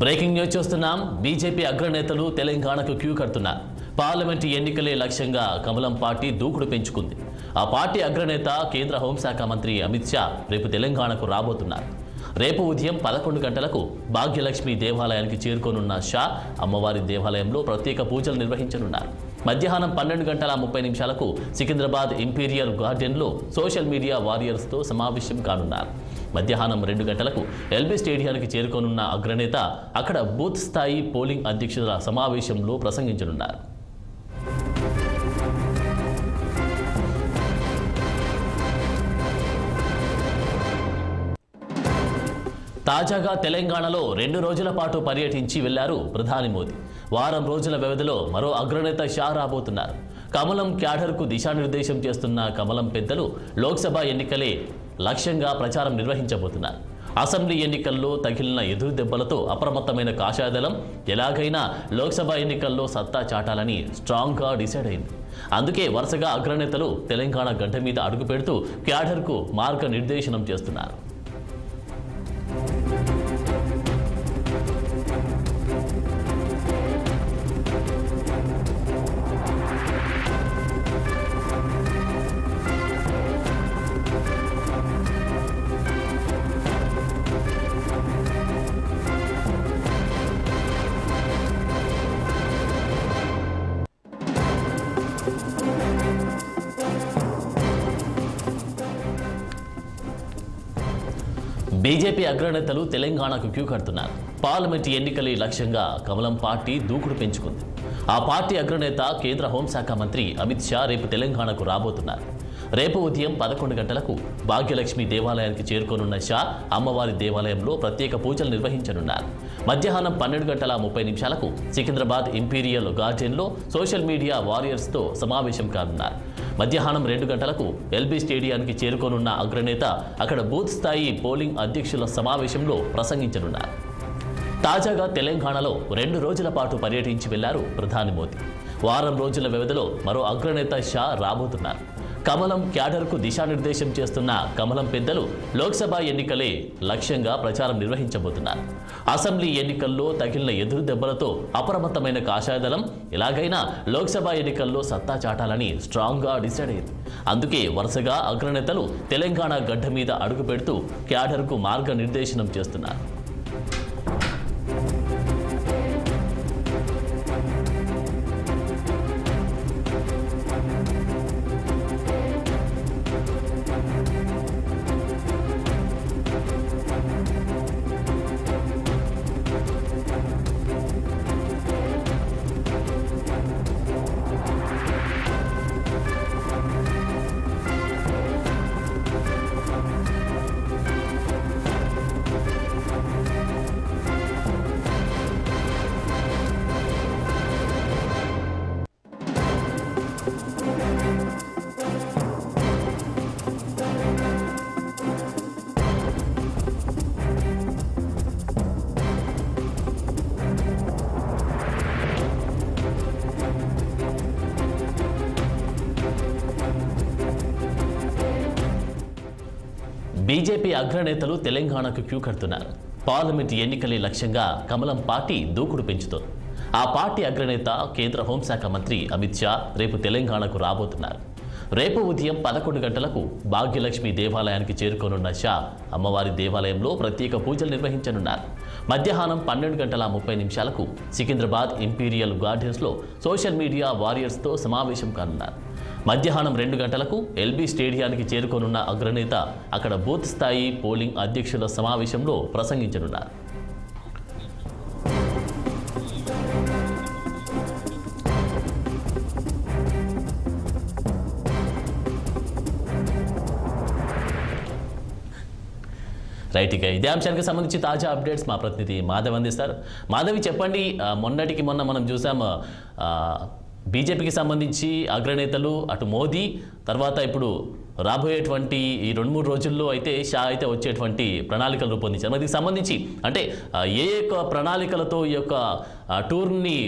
Breaking news చూస్తున్నాం. BJP అగ్రనేతలు తెలంగాణకు క్యూ కడుతున్నారు. పార్లమెంటు ఎన్నికలే లక్ష్యంగా కమలం పార్టీ దూకుడు పెంచుకుంది. ఆ పార్టీ అగ్రనేత కేంద్ర హోంశాఖ మంత్రి అమిత్ షా రేపు తెలంగాణకు రాబోతున్నారు. రేపు ఉదయం పదకొండు గంటలకు భాగ్యలక్ష్మి దేవాలయానికి చేరుకోనున్న షా అమ్మవారి దేవాలయంలో ప్రత్యేక పూజలు నిర్వహించనున్నారు. మధ్యాహ్నం పన్నెండు గంటల ముప్పై నిమిషాలకు సికింద్రాబాద్ ఇంపీరియల్ గార్డెన్లో సోషల్ మీడియా వారియర్స్తో సమావేశం కానున్నారు. మధ్యాహ్నం రెండు గంటలకు ఎల్బీ స్టేడియానికి చేరుకోనున్న అగ్రనేత అక్కడ బూత్ స్థాయి పోలింగ్ అధ్యక్షుల సమావేశంలో ప్రసంగించనున్నారు. తాజాగా తెలంగాణలో రెండు రోజుల పాటు పర్యటించి వెళ్ళారు ప్రధాని మోదీ. వారం రోజుల వ్యవధిలో మరో అగ్రనేత షా రాబోతున్నారు. కమలం క్యాడర్కు దిశానిర్దేశం చేస్తున్న కమలం పెద్దలు లోక్సభ ఎన్నికలే లక్ష్యంగా ప్రచారం నిర్వహించబోతున్నారు. అసెంబ్లీ ఎన్నికల్లో తగిలిన ఎదురు దెబ్బలతో అప్రమత్తమైన కాషాయదళం ఎలాగైనా లోక్సభ ఎన్నికల్లో సత్తా చాటాలని స్ట్రాంగ్గా డిసైడ్ అయింది. అందుకే వరుసగా అగ్రనేతలు తెలంగాణ గడ్డ మీద అడుగు పెడుతూ క్యాడర్కు మార్గనిర్దేశనం చేస్తున్నారు. బీజేపీ అగ్రనేతలు తెలంగాణకు క్యూ కడుతున్నారు. పార్లమెంట్ ఎన్నికల లక్ష్యంగా కమలం పార్టీ దూకుడు పెంచుకుంది. ఆ పార్టీ అగ్రనేత కేంద్ర హోంశాఖ మంత్రి అమిత్ షా రేపు తెలంగాణకు రాబోతున్నారు. రేపు ఉదయం పదకొండు గంటలకు భాగ్యలక్ష్మి దేవాలయానికి చేరుకోనున్న షా అమ్మవారి దేవాలయంలో ప్రత్యేక పూజలు నిర్వహించనున్నారు. మధ్యాహ్నం పన్నెండు గంటల ముప్పై నిమిషాలకు సికింద్రాబాద్ ఇంపీరియల్ గార్డెన్లో సోషల్ మీడియా వారియర్స్తో సమావేశం కానున్నారు. మధ్యాహ్నం రెండు గంటలకు ఎల్బీ స్టేడియానికి చేరుకోనున్న అగ్రనేత అక్కడ బూత్ స్థాయి పోలింగ్ అధ్యక్షుల సమావేశంలో ప్రసంగించనున్నారు. తాజాగా తెలంగాణలో రెండు రోజుల పాటు పర్యటించి వెళ్ళారు ప్రధాని మోదీ. వారం రోజుల వ్యవధిలో మరో అగ్రనేత షా రాబోతున్నారు. కమలం క్యాడర్కు దిశానిర్దేశం చేస్తున్న కమలం పెద్దలు లోక్సభ ఎన్నికలే లక్ష్యంగా ప్రచారం నిర్వహించబోతున్నారు. అసెంబ్లీ ఎన్నికల్లో తగిలిన ఎదురు దెబ్బలతో అప్రమత్తమైన కాషాయదళం ఎలాగైనా లోక్సభ ఎన్నికల్లో సత్తా చాటాలని స్ట్రాంగ్గా డిసైడ్ అయింది. అందుకే వరుసగా అగ్రనేతలు తెలంగాణ గడ్డ మీద అడుగు పెడుతూ క్యాడర్కు మార్గనిర్దేశనం చేస్తున్నారు. బీజేపీ అగ్రనేతలు తెలంగాణకు క్యూ కడుతున్నారు. పార్లమెంట్ ఎన్నికలే లక్ష్యంగా కమలం పార్టీ దూకుడు పెంచుతోంది. ఆ పార్టీ అగ్రనేత కేంద్ర హోంశాఖ మంత్రి అమిత్ షా రేపు తెలంగాణకు రాబోతున్నారు. రేపు ఉదయం పదకొండు గంటలకు భాగ్యలక్ష్మి దేవాలయానికి చేరుకోనున్న షా అమ్మవారి దేవాలయంలో ప్రత్యేక పూజలు నిర్వహించనున్నారు. మధ్యాహ్నం పన్నెండు గంటల ముప్పై నిమిషాలకు సికింద్రాబాద్ ఇంపీరియల్ గార్డెన్స్లో సోషల్ మీడియా వారియర్స్తో సమావేశం కానున్నారు. మధ్యాహ్నం రెండు గంటలకు ఎల్బీ స్టేడియానికి చేరుకోనున్న అగ్రనేత అక్కడ బూత్ స్థాయి పోలింగ్ అధ్యక్షుల సమావేశంలో ప్రసంగించనున్నారు. రైట్ ఇక ఇదే అంశానికి సంబంధించి తాజా అప్డేట్స్ మా ప్రతినిధి మాధవ్ అందిస్తారు. మాధవి చెప్పండి మొన్నటికి మొన్న మనం చూసాం బీజేపీకి సంబంధించి అగ్రనేతలు అటు మోదీ తర్వాత ఇప్పుడు రాబోయేటువంటి ఈ రెండు మూడు రోజుల్లో అయితే షా అయితే వచ్చేటువంటి ప్రణాళికలు రూపొందించారు. మరి దీనికి సంబంధించి అంటే ఏ యొక్క ప్రణాళికలతో ఈ యొక్క టూర్ని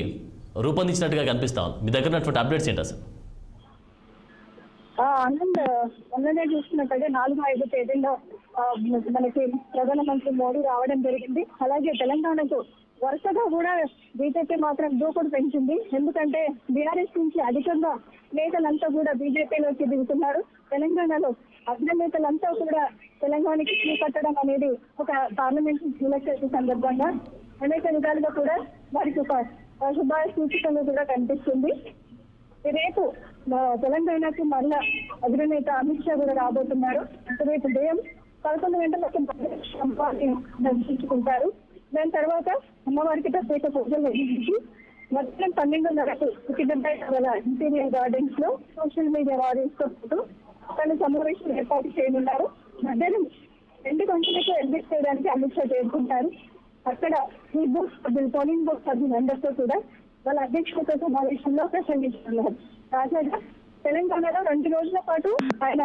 రూపొందించినట్టుగా కనిపిస్తా ఉంది? మీ దగ్గర ఉన్నటువంటి అప్డేట్స్ ఏంటి అసలు ఆనంద్ మొన్ననే చూసుకున్నట్టయితే నాలుగు ఐదు తేదీల్లో మనకి ప్రధానమంత్రి మోడీ రావడం జరిగింది. అలాగే తెలంగాణకు వరుసగా కూడా బీజేపీ మాత్రం దూకుడు పెంచింది. ఎందుకంటే బీఆర్ఎస్ నుంచి అధికంగా నేతలంతా కూడా బీజేపీలోకి దిగుతున్నారు. తెలంగాణలో అగ్రనేతలంతా కూడా తెలంగాణకి క్యూ కట్టడం అనేది ఒక పార్లమెంట్ ఎలక్షన్ సందర్భంగా అనేక విధాలుగా కూడా వారికి ఒక శుభాయ సూచికలు కూడా కనిపిస్తుంది. రేపు తెలంగాణకి తెలంగాణకు మళ్ళా అగ్రనేత అమిత్ షా కూడా రాబోతున్నారు. రేపు ఉదయం పదకొండు గంటలకు అమ్మవారిని దర్శించుకుంటారు దాని తర్వాత అమ్మవారికి ప్రత్యేక పూజలు నిర్వహించి మధ్యాహ్నం పన్నెండున్నరకు గల ఇంటీరియర్ గార్డెన్స్లో సోషల్ మీడియా వారియర్స్తో పాటు తన సమావేశం ఏర్పాటు చేయనున్నారు. మధ్యాహ్నం రెండు గంటలకు ఎగ్జిట్ చేయడానికి అమిత్ షా చేరుకుంటారు. అక్కడ ఈ బూత్ సభ్యులు పోలింగ్ బూత్ సభ్యులందరితో కూడా వాళ్ళ అధ్యక్షులతో సమావేశంలో ప్రసంగిస్తున్నారు తాజాగా తెలంగాణలో రెండు రోజుల పాటు ఆయన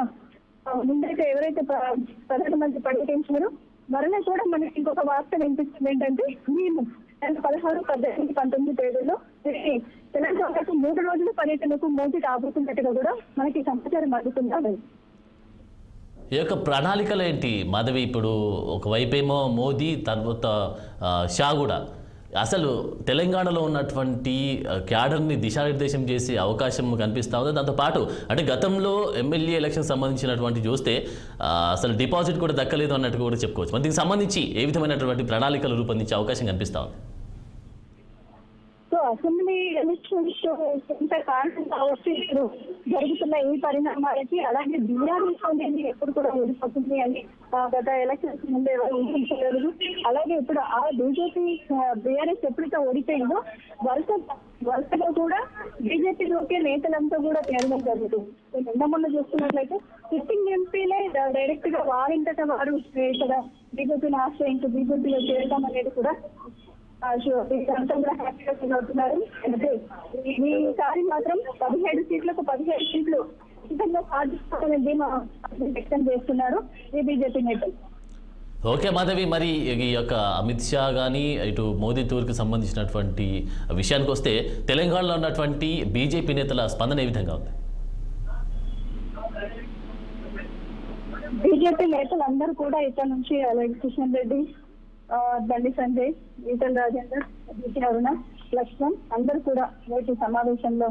ముందైతే ఎవరైతే ప్ర- ప్రధానమంత్రి పర్యటించారో మరలా కూడా మనకి ఇంకొక వార్త వినిపిస్తుంది ఏంటంటే మేము రెండు పదహారు పద్దెనిమిది పంతొమ్మిది తేదీలో తెలంగాణకు మూడు రోజుల పర్యటనకు మోదీ రాబోతున్నట్టుగా కూడా మనకి సమాచారం అందుతుందా ఈ యొక్క ప్రణాళికలు ఏంటి మాధవి ఇప్పుడు ఒకవైపేమో మోదీ తర్వాత షా కూడా అసలు తెలంగాణలో ఉన్నటువంటి క్యాడర్ని దిశానిర్దేశం చేసే అవకాశం కనిపిస్తూ ఉంది. దాంతోపాటు అంటే గతంలో ఎమ్మెల్యే ఎలక్షన్ సంబంధించినటువంటి చూస్తే అసలు డిపాజిట్ కూడా దక్కలేదు అన్నట్టు కూడా చెప్పుకోవచ్చు. మరి దీనికి సంబంధించి ఏ విధమైనటువంటి ప్రణాళికలు రూపొందించే అవకాశం కనిపిస్తూ ఉంది? సో అసెంబ్లీ ఎలక్షన్స్ ఇంత కారణం కావచ్చు ఇప్పుడు జరుగుతున్న ఈ పరిణామాలకి అలాగే బీఆర్ఎస్ అనేది ఎప్పుడు కూడా ఓడిపోతుంది అని గత ఎలక్షన్స్ ముందు ఎవరు ఊహించలేదు. అలాగే ఇప్పుడు ఆ బీజేపీ బీఆర్ఎస్ ఎప్పుడైతే ఓడిపోయిందో వరుస వరుసలో కూడా బీజేపీలోకే నేతలంతా కూడా చేరడం జరుగుతుంది. సో నిన్న మొన్న చూస్తున్నట్లయితే సిట్టింగ్ ఎంపీలే డైరెక్ట్గా వారింతట వారు ఇక్కడ బీజేపీని ఆశ్రయించి బీజేపీలో చేరడం అనేది కూడా వీళ్ళంతా కూడా హ్యాపీగా ఫీల్ అవుతున్నారు. అంటే ఈ- ఈసారి మాత్రం పదిహేడు సీట్లకు పదిహేడు సీట్లు ఖచ్చితంగా సాధిస్తామని ధీమా వ్యక్తం చేస్తున్నారు ఈ బీజేపీ నేతలు. ఓకే మాధవి మరి ఈ యొక్క అమిత్ షా కానీ ఇటు మోదీ టూర్కి సంబంధించినటువంటి విషయానికి వస్తే తెలంగాణలో ఉన్నటువంటి బీజేపీ నేతల స్పందన ఏ విధంగా ఉంది? బీజేపీ నేతలు అందరూ కూడా ఇక్కడ నుంచి అలాగే కిషన్ రెడ్డి బండి సంజయ్ ఈటల రాజేందర్ బీసీ అరుణ లక్ష్మణ్ అందరూ కూడా నేటి సమావేశంలో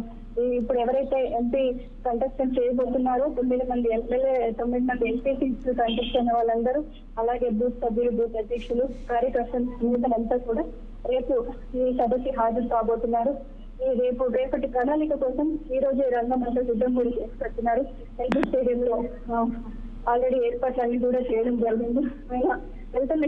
ఇప్పుడు ఎవరైతే ఎంపీ కంటెస్టెంట్ చేయబోతున్నారో తొమ్మిది మంది ఎమ్మెల్యే తొమ్మిది మంది ఎంపీ సీట్స్ కంటెస్ట్ అయిన వాళ్ళందరూ అలాగే బూత్ సభ్యులు బూత్ అధ్యక్షులు కార్యకర్తలు నేతలంతా కూడా రేపు ఈ సభకి హాజరు కాబోతున్నారు. ఈ రేపు రేపటి ప్రణాళిక కోసం ఈ రోజు రంగం అంతా సిద్ధం కూడా చేసి పెడుతున్నారు ఎల్బీ స్టేడియంలో ఆల్రెడీ ఏర్పాట్లన్నీ కూడా చేయడం జరిగింది. అయినా వెళ్తున్న